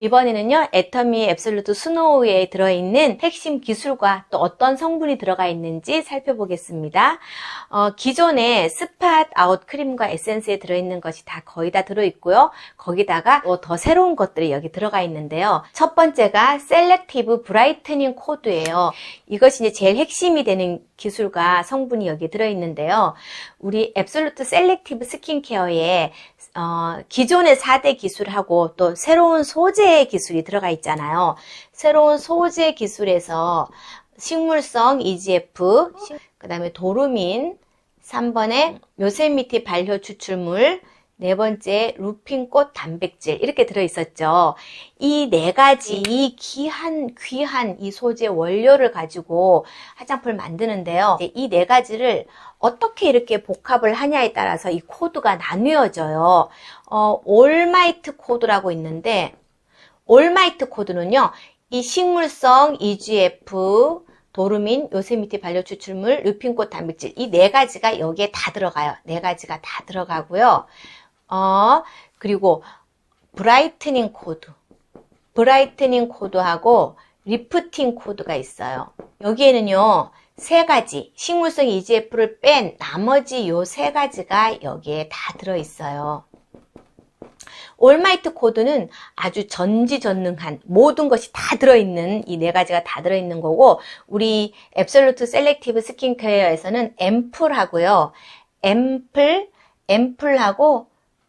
이번에는요, 애터미 앱솔루트 스노우에 들어있는 핵심 기술과 또 어떤 성분이 들어가 있는지 살펴보겠습니다. 어, 기존의 스팟 아웃 크림과 에센스에 들어있는 것이 다 거의 다 들어있고요. 거기다가 또 더 새로운 것들이 여기 들어가 있는데요. 첫 번째가 셀렉티브 브라이트닝 코드예요. 이것이 이제 제일 핵심이 되는 기술과 성분이 여기 들어있는데요. 우리 앱솔루트 셀렉티브 스킨케어에 어, 기존의 4대 기술하고 또 새로운 소재 기술이 들어가 있잖아요. 새로운 소재 기술에서 식물성 EGF, 그 다음에 도루민, 3번에 요세미티 발효 추출물, 네 번째 루핀꽃 단백질 이렇게 들어있었죠. 이 네 가지 이 귀한 귀한 이 소재 원료를 가지고 화장품을 만드는데요. 이 네 가지를 어떻게 이렇게 복합을 하냐에 따라서 이 코드가 나뉘어져요. 어, 올마이트 코드라고 있는데 올마이트 코드는요. 이 식물성 EGF 도루민, 요세미티 발효 추출물, 루핀꽃 단백질 이 네 가지가 여기에 다 들어가요. 네 가지가 다 들어가고요. 어, 그리고 브라이트닝 코드. 브라이트닝 코드하고 리프팅 코드가 있어요. 여기에는요, 세 가지, 식물성 EGF를 뺀 나머지 요 세 가지가 여기에 다 들어있어요. 올마이트 코드는 아주 전지전능한 모든 것이 다 들어있는 이 네 가지가 다 들어있는 거고 우리 앱솔루트 셀렉티브 스킨케어에서는 앰플하고요. 앰플, 앰플하고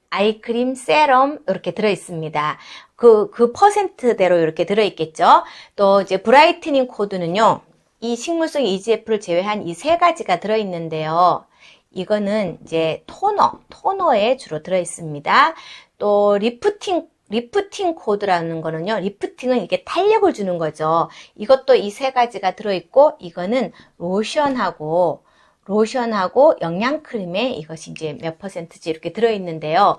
아이크림, 세럼 이렇게 들어있습니다. 그, 그 퍼센트대로 이렇게 들어있겠죠. 또 이제 브라이트닝 코드는요. 이 식물성 EGF를 제외한 이 세 가지가 들어있는데요. 이거는 이제 토너, 토너에 주로 들어있습니다. 또 리프팅, 리프팅 코드라는 거는요. 리프팅은 이게 탄력을 주는 거죠. 이것도 이 세 가지가 들어있고 이거는 로션하고 로션하고 영양크림에 이것이 이제 몇 퍼센트지 이렇게 들어있는데요.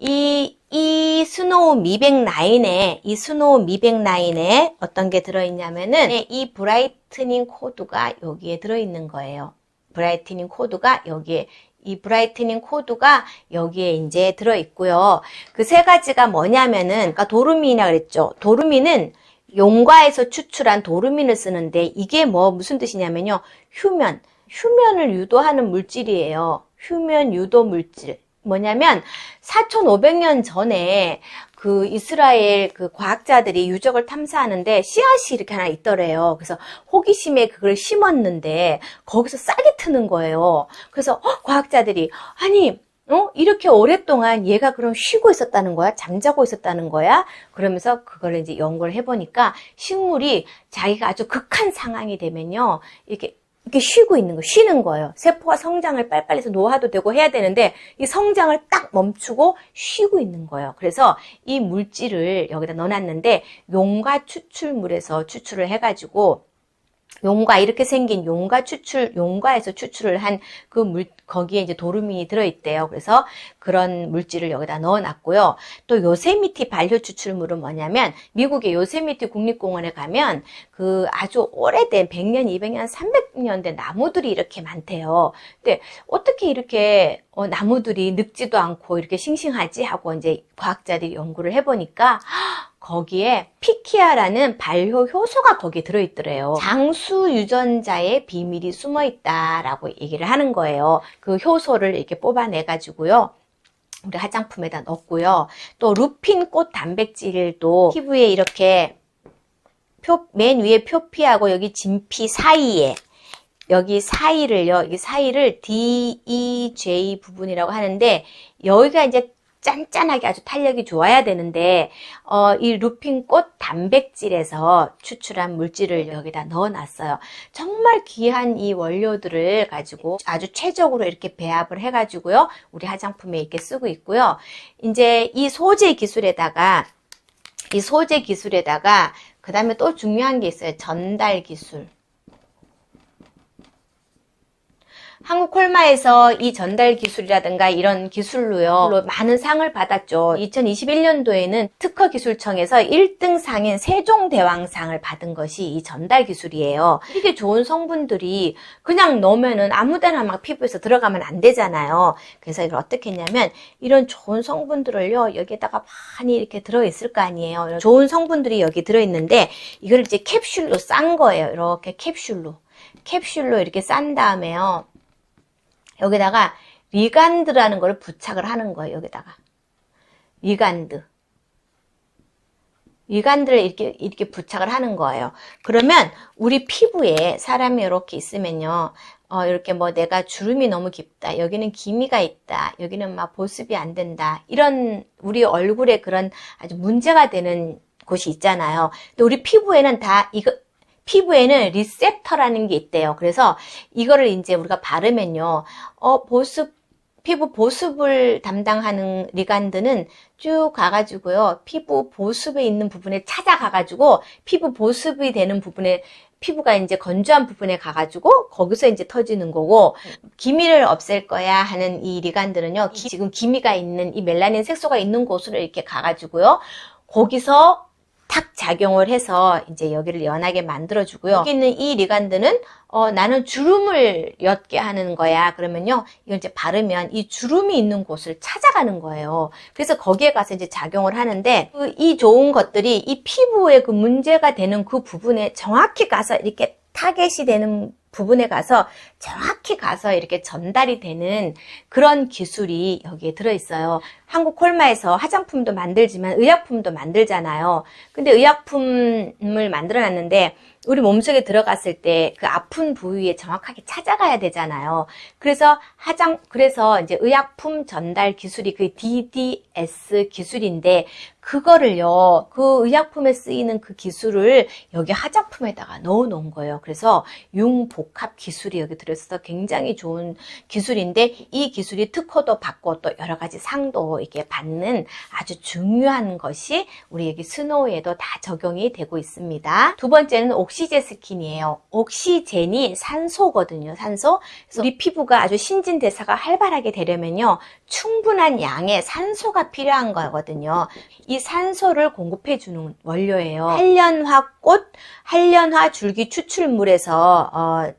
이, 이 스노우 미백 라인에, 이 스노우 미백 라인에 어떤 게 들어있냐면은 이 브라이트닝 코드가 여기에 들어있는 거예요. 브라이트닝 코드가 여기에 이 브라이트닝 코드가 여기에 이제 들어있고요. 그 세 가지가 뭐냐면은 아까 도루민이라 그랬죠. 도루민은 용과에서 추출한 도루민을 쓰는데 이게 뭐 무슨 뜻이냐면요. 휴면, 휴면을 유도하는 물질이에요. 휴면 유도 물질. 뭐냐면 4,500년 전에 그 이스라엘 그 과학자들이 유적을 탐사하는데 씨앗이 이렇게 하나 있더래요. 그래서 호기심에 그걸 심었는데 거기서 싹이 트는 거예요. 그래서 어, 과학자들이 아니 어? 이렇게 오랫동안 얘가 그럼 쉬고 있었다는 거야? 잠자고 있었다는 거야? 그러면서 그걸 이제 연구를 해보니까 식물이 자기가 아주 극한 상황이 되면요. 이렇게 이렇게 쉬고 있는 거, 쉬는 거예요. 세포가 성장을 빨리빨리 해서 노화도 되고 해야 되는데 이 성장을 딱 멈추고 쉬고 있는 거예요. 그래서 이 물질을 여기다 넣어놨는데 용과 추출물에서 추출을 해가지고 용과 이렇게 생긴 용과 추출, 용과에서 추출을 한 그 물, 거기에 이제 도루민이 들어있대요. 그래서 그런 물질을 여기다 넣어놨고요. 또 요세미티 발효 추출물은 뭐냐면 미국의 요세미티 국립공원에 가면 그 아주 오래된 100년, 200년, 300년 된 나무들이 이렇게 많대요. 근데 어떻게 이렇게 어, 나무들이 늙지도 않고 이렇게 싱싱하지 하고 이제 과학자들이 연구를 해보니까 거기에 피키아라는 발효 효소가 거기에 들어있더래요. 장수 유전자의 비밀이 숨어 있다라고 얘기를 하는 거예요. 그 효소를 이렇게 뽑아내가지고요. 우리 화장품에다 넣고요. 또 루핀꽃 단백질도 피부에 이렇게 표, 맨 위에 표피하고 여기 진피 사이에 여기 사이를요, 여기 사이를 D, E, J 부분이라고 하는데 여기가 이제 짠짠하게 아주 탄력이 좋아야 되는데 어, 이 루핀꽃 단백질에서 추출한 물질을 여기다 넣어놨어요. 정말 귀한 이 원료들을 가지고 아주 최적으로 이렇게 배합을 해가지고요. 우리 화장품에 이렇게 쓰고 있고요. 이제 이 소재 기술에다가 이 소재 기술에다가 그 다음에 또 중요한 게 있어요. 전달 기술. 한국 콜마에서 이 전달 기술이라든가 이런 기술로요 많은 상을 받았죠. 2021년도에는 특허 기술청에서 1등 상인 세종대왕상을 받은 것이 이 전달 기술이에요. 이게 좋은 성분들이 그냥 넣으면은 아무데나 막 피부에서 들어가면 안 되잖아요. 그래서 이걸 어떻게 했냐면 이런 좋은 성분들을요 여기에다가 많이 이렇게 들어있을 거 아니에요. 좋은 성분들이 여기 들어있는데 이걸 이제 캡슐로 싼 거예요. 이렇게 캡슐로. 캡슐로 이렇게 싼 다음에요. 여기다가 리간드라는 걸 부착을 하는 거예요. 여기다가 리간드. 리간드를 이렇게 이렇게 부착을 하는 거예요. 그러면 우리 피부에 사람이 이렇게 있으면요. 어, 이렇게 뭐 내가 주름이 너무 깊다. 여기는 기미가 있다. 여기는 막 보습이 안 된다. 이런 우리 얼굴에 그런 아주 문제가 되는 곳이 있잖아요. 근데 우리 피부에는 다 이거 피부에는 리셉터라는 게 있대요. 그래서 이거를 이제 우리가 바르면요. 어, 보습, 피부 보습을 담당하는 리간드는 쭉 가가지고요. 피부 보습에 있는 부분에 찾아가가지고 피부 보습이 되는 부분에 피부가 이제 건조한 부분에 가가지고 거기서 이제 터지는 거고 기미를 없앨 거야 하는 이 리간드는요. 기- 지금 기미가 있는 이 멜라닌 색소가 있는 곳으로 이렇게 가가지고요. 거기서 탁 작용을 해서 이제 여기를 연하게 만들어 주고요. 여기 있는 이 리간드는 어, 나는 주름을 옅게 하는 거야. 그러면요, 이걸 이제 바르면 이 주름이 있는 곳을 찾아가는 거예요. 그래서 거기에 가서 이제 작용을 하는데 그 이 좋은 것들이 이 피부에 그 문제가 되는 그 부분에 정확히 가서 이렇게 타겟이 되는 부분에 가서 정확히 가서 이렇게 전달이 되는 그런 기술이 여기에 들어있어요. 한국 콜마에서 화장품도 만들지만 의약품도 만들잖아요. 근데 의약품을 만들어 놨는데 우리 몸속에 들어갔을 때 그 아픈 부위에 정확하게 찾아가야 되잖아요. 그래서 화장, 그래서 이제 의약품 전달 기술이 그 DDS 기술인데 그거를요, 그 의약품에 쓰이는 그 기술을 여기 화장품에다가 넣어 놓은 거예요. 그래서 융복합 기술이 여기 들어 있어서 굉장히 좋은 기술인데 이 기술이 특허도 받고 또 여러 가지 상도 이렇게 받는 아주 중요한 것이 우리 여기 스노우에도 다 적용이 되고 있습니다. 두 번째는 옥시제 스킨이에요. 옥시젠이 산소거든요. 산소. 그래서 우리 피부가 아주 신진대사가 활발하게 되려면요. 충분한 양의 산소가 필요한 거거든요. 이 산소를 공급해 주는 원료예요. 한련화 꽃, 한련화 줄기 추출물에서 어,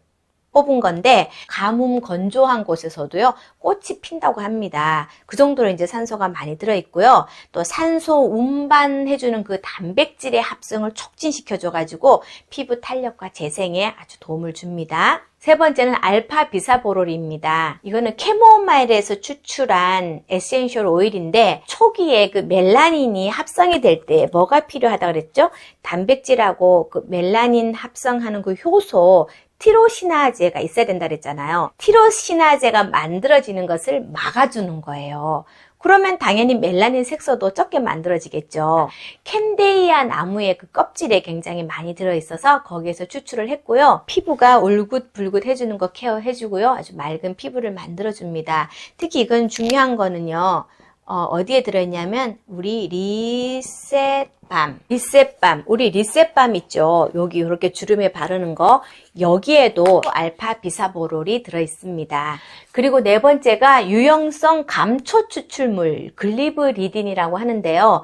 뽑은 건데 가뭄 건조한 곳에서도요 꽃이 핀다고 합니다. 그 정도로 이제 산소가 많이 들어 있고요. 또 산소 운반해주는 그 단백질의 합성을 촉진시켜줘 가지고 피부 탄력과 재생에 아주 도움을 줍니다. 세 번째는 알파 비사보롤입니다. 이거는 캐모마일에서 추출한 에센셜 오일인데 초기에 그 멜라닌이 합성이 될 때 뭐가 필요하다 그랬죠? 단백질하고 그 멜라닌 합성하는 그 효소 티로시나제가 있어야 된다 그랬잖아요. 티로시나제가 만들어지는 것을 막아주는 거예요. 그러면 당연히 멜라닌 색소도 적게 만들어지겠죠. 캔데이아 나무의 그 껍질에 굉장히 많이 들어있어서 거기에서 추출을 했고요. 피부가 울긋불긋 해주는 거 케어해주고요. 아주 맑은 피부를 만들어줍니다. 특히 이건 중요한 거는요. 어, 디에 들어있냐면 우리 리셋밤, 리셋밤, 우리 리셋밤 있죠. 여기 이렇게 주름에 바르는 거 여기에도 알파 비사보롤이 들어있습니다. 그리고 네 번째가 유형성 감초 추출물 글리브리딘이라고 하는데요.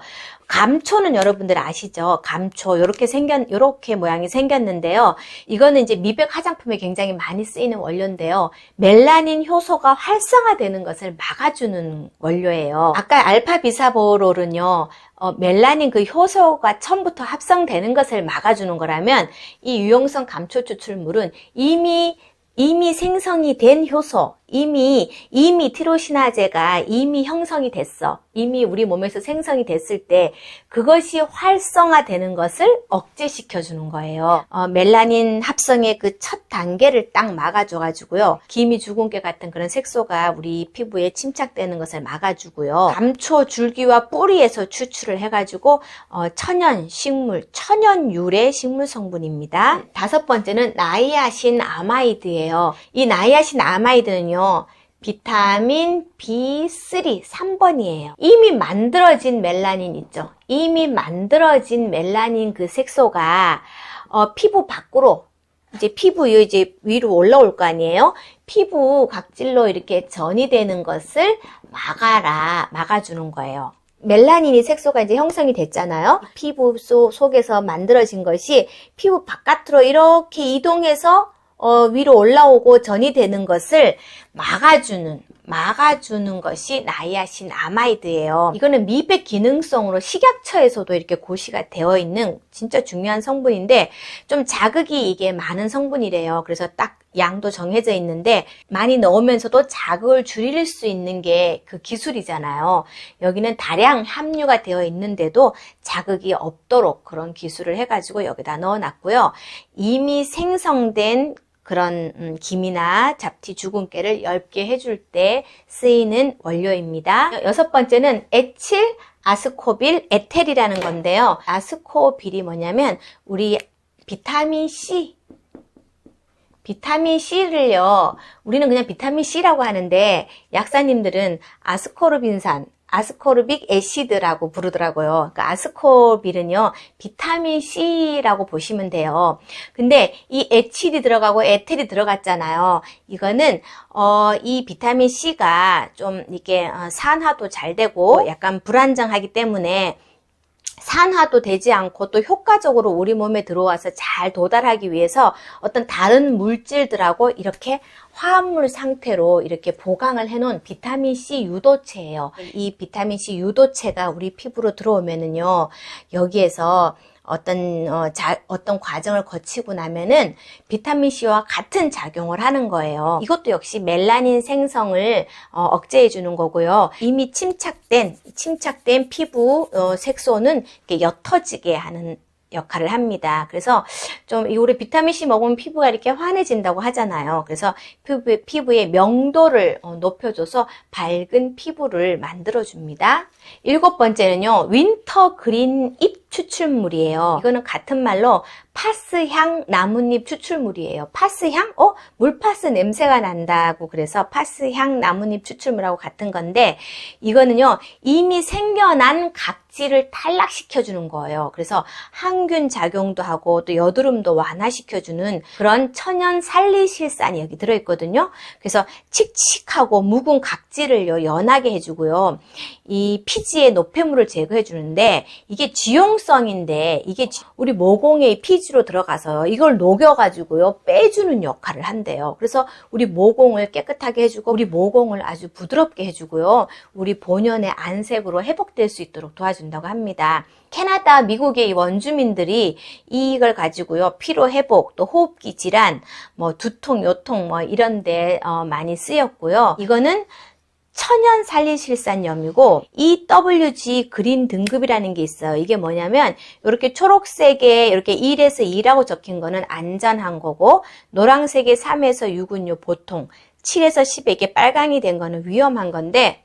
감초는 여러분들 아시죠? 감초 이렇게 생겼 이렇게 모양이 생겼는데요. 이거는 이제 미백 화장품에 굉장히 많이 쓰이는 원료인데요. 멜라닌 효소가 활성화되는 것을 막아주는 원료예요. 아까 알파 비사보롤은요. 어, 멜라닌 그 효소가 처음부터 합성되는 것을 막아주는 거라면 이 유용성 감초 추출물은 이미 이미 생성이 된 효소, 이미 이미 티로시나제가 이미 형성이 됐어. 이미 우리 몸에서 생성이 됐을 때 그것이 활성화되는 것을 억제시켜 주는 거예요. 어, 멜라닌 합성의 그 첫 단계를 딱 막아줘 가지고요. 기미 주근깨 같은 그런 색소가 우리 피부에 침착되는 것을 막아주고요. 감초 줄기와 뿌리에서 추출을 해가지고 어, 천연 식물, 천연 유래 식물 성분입니다. 다섯 번째는 나이아신 아마이드예요. 이 나이아신 아마이드는요. 비타민 B3 3번이에요. 이미 만들어진 멜라닌 있죠. 이미 만들어진 멜라닌 그 색소가 어, 피부 밖으로 이제 피부 이제 위로 올라올 거 아니에요? 피부 각질로 이렇게 전이 되는 것을 막아라, 막아주는 거예요. 멜라닌이 색소가 이제 형성이 됐잖아요. 피부 속, 속에서 만들어진 것이 피부 바깥으로 이렇게 이동해서 어, 위로 올라오고 전이 되는 것을 막아주는 막아주는 것이 나이아신 아마이드예요. 이거는 미백 기능성으로 식약처에서도 이렇게 고시가 되어 있는 진짜 중요한 성분인데 좀 자극이 이게 많은 성분이래요. 그래서 딱 양도 정해져 있는데 많이 넣으면서도 자극을 줄일 수 있는 게 그 기술이잖아요. 여기는 다량 함유가 되어 있는데도 자극이 없도록 그런 기술을 해가지고 여기다 넣어놨고요. 이미 생성된 그런 음, 김이나 잡티 주근깨를 엷게 해줄 때 쓰이는 원료입니다. 여섯 번째는 에칠 아스코빌 에텔이라는 건데요. 아스코빌이 뭐냐면 우리 비타민 C 비타민 C를요, 우리는 그냥 비타민 C라고 하는데, 약사님들은 아스코르빈산, 아스코르빅 애시드라고 부르더라고요. 그러니까 아스코빌은요, 비타민 C라고 보시면 돼요. 근데 이 에틸이 들어가고 에텔이 들어갔잖아요. 이거는, 어, 이 비타민 C가 좀 이게 어, 산화도 잘 되고 약간 불안정하기 때문에 산화도 되지 않고 또 효과적으로 우리 몸에 들어와서 잘 도달하기 위해서 어떤 다른 물질들하고 이렇게 화합물 상태로 이렇게 보강을 해놓은 비타민 C 유도체예요. 이 비타민 C 유도체가 우리 피부로 들어오면은요, 여기에서 어떤 어, 자, 어떤 과정을 거치고 나면은 비타민 C와 같은 작용을 하는 거예요. 이것도 역시 멜라닌 생성을 어, 억제해 주는 거고요. 이미 침착된 침착된 피부 어, 색소는 이렇게 옅어지게 하는 역할을 합니다. 그래서 좀 우리 비타민 C 먹으면 피부가 이렇게 환해진다고 하잖아요. 그래서 피부, 피부의 명도를 어, 높여줘서 밝은 피부를 만들어줍니다. 일곱 번째는요, 윈터 그린 잎 추출물이에요. 이거는 같은 말로 파스향 나뭇잎 추출물이에요. 파스향? 어? 물파스 냄새가 난다고 그래서 파스향 나뭇잎 추출물하고 같은 건데 이거는요 이미 생겨난 각질을 탈락시켜 주는 거예요. 그래서 항균 작용도 하고 또 여드름도 완화시켜 주는 그런 천연 살리실산이 여기 들어 있거든요. 그래서 칙칙하고 묵은 각질을 연하게 해 주고요. 이 피지의 노폐물을 제거해 주는데 이게 지용 성인데 이게 우리 모공의 피지로 들어가서 이걸 녹여가지고요 빼주는 역할을 한대요. 그래서 우리 모공을 깨끗하게 해주고 우리 모공을 아주 부드럽게 해주고요. 우리 본연의 안색으로 회복될 수 있도록 도와준다고 합니다. 캐나다, 미국의 원주민들이 이걸 가지고요 피로 회복, 또 호흡기 질환, 뭐 두통, 요통 뭐 이런데 어, 많이 쓰였고요. 이거는 천연 살리실산염이고 EWG 그린 등급이라는 게 있어요. 이게 뭐냐면 이렇게 초록색에 이렇게 1에서 2라고 적힌 거는 안전한 거고 노란색에 3에서 6은 요 보통 7에서 10에 이게 빨강이 된 거는 위험한 건데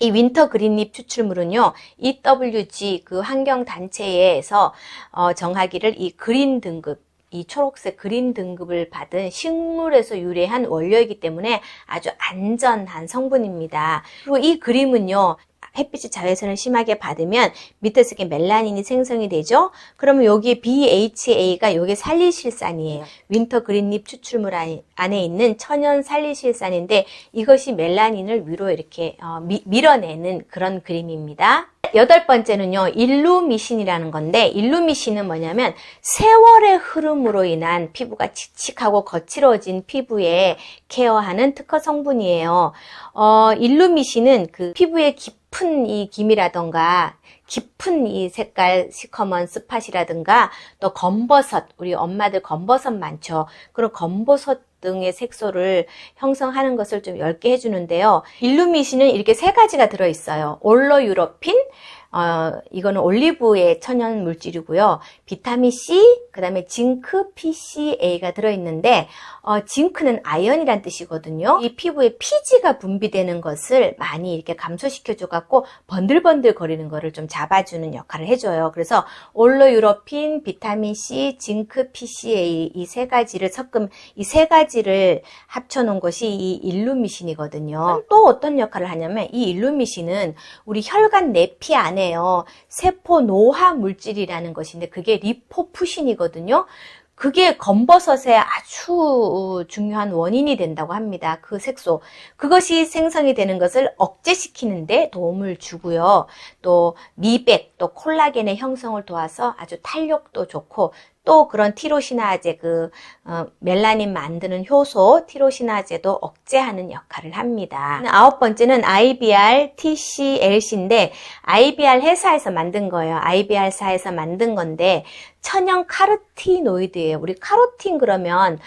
이 윈터 그린잎 추출물은요, EWG 그 환경 단체에서 어, 정하기를 이 그린 등급 이 초록색 그린 등급을 받은 식물에서 유래한 원료이기 때문에 아주 안전한 성분입니다. 그리고 이 그림은요. 햇빛이 자외선을 심하게 받으면 밑에서 이렇게 멜라닌이 생성이 되죠. 그러면 여기에 BHA가 여기 살리실산이에요. 윈터 그린잎 추출물 안에 있는 천연 살리실산인데 이것이 멜라닌을 위로 이렇게 어, 미, 밀어내는 그런 그림입니다. 여덟 번째는요, 일루미신이라는 건데, 일루미신은 뭐냐면, 세월의 흐름으로 인한 피부가 칙칙하고 거칠어진 피부에 케어하는 특허 성분이에요. 어, 일루미신은 그 피부의 깊은 이 김이라던가, 깊은 이 색깔 시커먼 스팟이라든가, 또 검버섯, 우리 엄마들 검버섯 많죠. 그런 검버섯 등의 색소를 형성하는 것을 좀 얇게 해주는데요. 일루미신은 이렇게 세 가지가 들어있어요. 올로유로핀, 어, 이거는 올리브의 천연 물질이고요. 비타민 C, 그 다음에 징크, PCA가 들어있는데, 어, 징크는 아연이란 뜻이거든요. 이 피부에 피지가 분비되는 것을 많이 이렇게 감소시켜줘갖고 번들번들 거리는 거를 좀 잡아주는 역할을 해줘요. 그래서 올로유로핀, 비타민 C, 징크, PCA 이 세 가지를 섞음, 이 세 가지를 합쳐놓은 것이 이 일루미신이거든요. 또 어떤 역할을 하냐면 이 일루미신은 우리 혈관 내피 안에 요. 세포 노화 물질이라는 것인데 그게 리포푸신이거든요. 그게 검버섯의 아주 중요한 원인이 된다고 합니다. 그 색소. 그것이 생성이 되는 것을 억제시키는데 도움을 주고요. 또 미백, 또 콜라겐의 형성을 도와서 아주 탄력도 좋고 또 그런 티로시나제 그 어, 멜라닌 만드는 효소 티로시나제도 억제하는 역할을 합니다. 아홉 번째는 IBR TCLC인데 IBR 회사에서 만든 거예요. IBR사에서 만든 건데 천연 카로티노이드예요. 우리 카로틴 그러면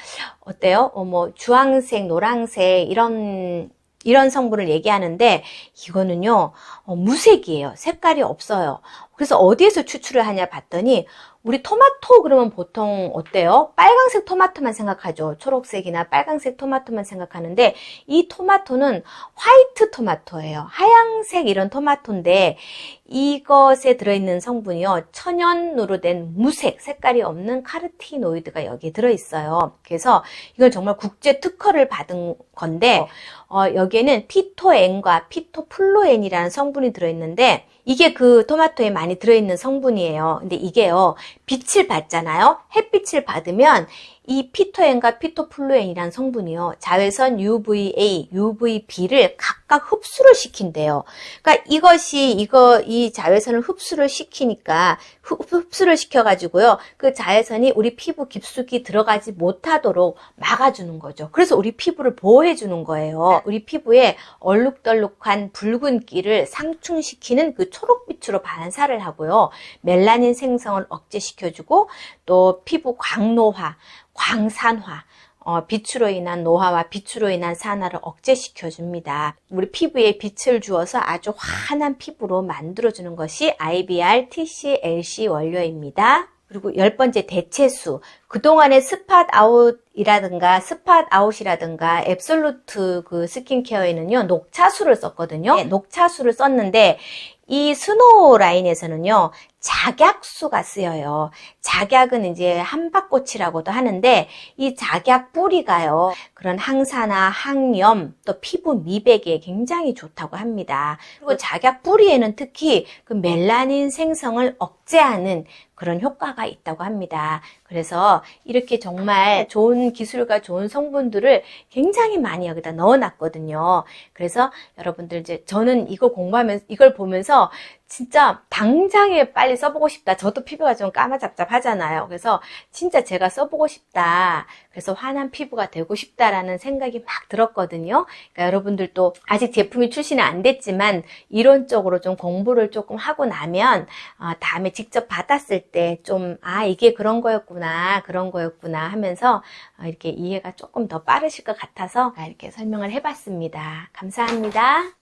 어때요? 어, 뭐 주황색, 노란색 이런 이런 성분을 얘기하는데 이거는요 어, 무색이에요. 색깔이 없어요. 그래서 어디에서 추출을 하냐 봤더니 우리 토마토 그러면 보통 어때요? 빨강색 토마토만 생각하죠. 초록색이나 빨강색 토마토만 생각하는데 이 토마토는 화이트 토마토예요. 하양색 이런 토마토인데 이것에 들어있는 성분이요. 천연으로 된 무색, 색깔이 없는 카르티노이드가 여기에 들어있어요. 그래서 이건 정말 국제 특허를 받은 건데 어, 여기에는 피토엔과 피토플로엔이라는 성분이 들어있는데 이게 그 토마토에 많이 들어있는 성분이에요. 근데 이게요, 빛을 받잖아요? 햇빛을 받으면 이 피토엔과 피토플루엔이라는 성분이요. 자외선 UVA, UVB를 각각 흡수를 시킨대요. 그러니까 이것이 이거 이 자외선을 흡수를 시키니까 흡수를 시켜 가지고요. 그 자외선이 우리 피부 깊숙이 들어가지 못하도록 막아 주는 거죠. 그래서 우리 피부를 보호해 주는 거예요. 우리 피부에 얼룩덜룩한 붉은기를 상충시키는 그 초록빛으로 반사를 하고요. 멜라닌 생성을 억제시켜 주고 또 피부 광노화 광산화, 어, 빛으로 인한 노화와 빛으로 인한 산화를 억제시켜 줍니다. 우리 피부에 빛을 주어서 아주 환한 피부로 만들어 주는 것이 IBR, TCLC 원료입니다. 그리고 열 번째 대체수. 그동안의 스팟 아웃이라든가 스팟 아웃이라든가 앱솔루트 그 스킨케어에는요, 녹차수를 썼거든요. 네, 녹차수를 썼는데 이 스노우 라인에서는요, 작약수가 쓰여요. 작약은 이제 한박꽃이라고도 하는데 이 작약 뿌리가요. 그런 항산화, 항염, 또 피부 미백에 굉장히 좋다고 합니다. 그리고 작약 뿌리에는 특히 그 멜라닌 생성을 억제하는 그런 효과가 있다고 합니다. 그래서 이렇게 정말 좋은 기술과 좋은 성분들을 굉장히 많이 여기다 넣어 놨거든요. 그래서 여러분들 이제 저는 이거 공부하면서 이걸 보면서 진짜 당장에 빨리 써보고 싶다. 저도 피부가 좀 까마잡잡하잖아요. 그래서 진짜 제가 써보고 싶다. 그래서 환한 피부가 되고 싶다라는 생각이 막 들었거든요. 그러니까 여러분들도 아직 제품이 출시는 안 됐지만 이론적으로 좀 공부를 조금 하고 나면 어, 다음에 직접 받았을 때 좀 아 이게 그런 거였구나 그런 거였구나 하면서 어, 이렇게 이해가 조금 더 빠르실 것 같아서 이렇게 설명을 해봤습니다. 감사합니다.